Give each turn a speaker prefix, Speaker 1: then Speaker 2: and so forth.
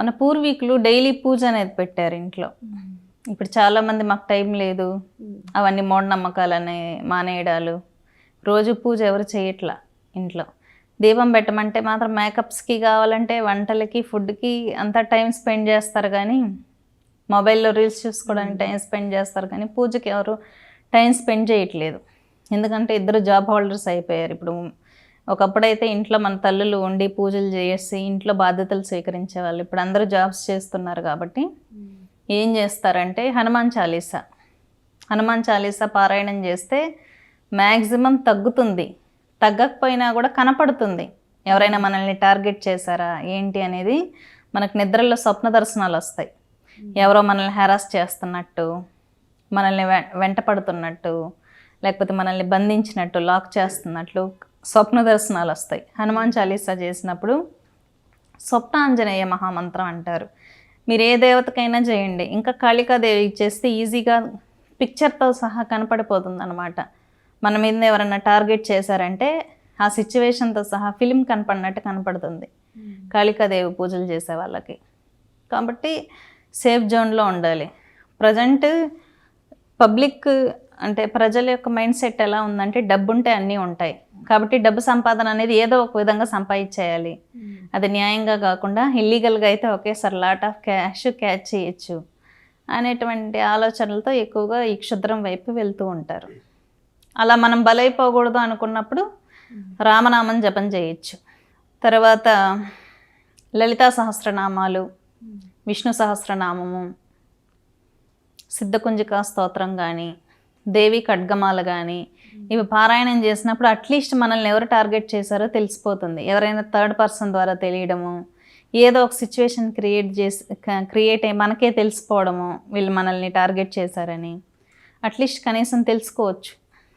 Speaker 1: మన పూర్వీకులు డైలీ పూజ అనేది పెట్టారు ఇంట్లో. ఇప్పుడు చాలామంది మాకు టైం లేదు. అవన్నీ మూఢనమ్మకాలని మానేయడాలు. రోజు పూజ ఎవరు చేయట్లా ఇంట్లో. దీపం పెట్టమంటే మాత్రం మేకప్స్కి కావాలంటే వంటలకి ఫుడ్కి అంతా టైం స్పెండ్ చేస్తారు కానీ మొబైల్లో రీల్స్ చూసుకోవడానికి టైం స్పెండ్ చేస్తారు కానీ పూజకి ఎవరు టైం స్పెండ్ చేయట్లేదు. ఎందుకంటే ఇద్దరు జాబ్ హోల్డర్స్ అయిపోయారు. ఇప్పుడు ఒకప్పుడైతే ఇంట్లో మన తల్లులు ఉండి పూజలు చేసి ఇంట్లో బాధ్యతలు స్వీకరించే వాళ్ళు. ఇప్పుడు అందరూ జాబ్స్ చేస్తున్నారు కాబట్టి ఏం చేస్తారంటే హనుమాన్ చాలీసా. హనుమాన్ చాలీసా పారాయణం చేస్తే మ్యాక్సిమం తగ్గుతుంది. తగ్గకపోయినా కూడా కనపడుతుంది. ఎవరైనా మనల్ని టార్గెట్ చేశారా? ఏంటి అనేది మనకు నిద్రలో స్వప్న దర్శనాలు వస్తాయి. ఎవరో మనల్ని హెరాస్ చేస్తున్నట్టు మనల్ని వె వెంట పడుతున్నట్టు లేకపోతే మనల్ని బంధించినట్టు లాక్ చేస్తున్నట్లు స్వప్న దర్శనాలు వస్తాయి. హనుమాన్ చాలీసా చేసినప్పుడు స్వప్నాంజనేయ మహామంత్రం అంటారు. మీరు ఏ దేవతకైనా చేయండి. ఇంకా కాళికాదేవి చేస్తే ఈజీగా పిక్చర్తో సహా కనపడిపోతుంది అనమాట మన మీద ఎవరైనా టార్గెట్ చేశారంటే ఆ సిచ్యువేషన్తో సహా ఫిలిం కనపడినట్టు కనపడుతుంది. కాళికాదేవి పూజలు చేసే వాళ్ళకి. కాబట్టి సేఫ్ జోన్లో ఉండాలి. ప్రజెంట్ పబ్లిక్ అంటే ప్రజల యొక్క మైండ్ సెట్ ఎలా ఉందంటే డబ్బు ఉంటే అన్నీ ఉంటాయి. కాబట్టి డబ్బు సంపాదన అనేది ఏదో ఒక విధంగా సంపాదించేయాలి. అది న్యాయంగా కాకుండా ఇల్లీగల్గా అయితే ఒకేసారి లాట్ ఆఫ్ క్యాష్ క్యాచ్ చేయొచ్చు అనేటువంటి ఆలోచనలతో ఎక్కువగా ఈ క్షుద్రం వైపు వెళ్తూ ఉంటారు. అలా మనం బలైపోకూడదు అనుకున్నప్పుడు రామనామం జపం చేయొచ్చు. తర్వాత లలితా సహస్రనామాలు విష్ణు సహస్రనామము సిద్ధకుంజికా స్తోత్రం కానీ దేవి ఖడ్గమాల కానీ ఇవి పారాయణం చేసినప్పుడు అట్లీస్ట్ మనల్ని ఎవరు టార్గెట్ చేశారో తెలిసిపోతుంది. ఎవరైనా థర్డ్ పర్సన్ ద్వారా తెలియడము ఏదో ఒక సిచ్యువేషన్ క్రియేట్ చేసి క్రియేట్ అయ్యి మనకే తెలిసిపోవడము వీళ్ళు మనల్ని టార్గెట్ చేశారని. అట్లీస్ట్ కనీసం తెలుసుకోవచ్చు.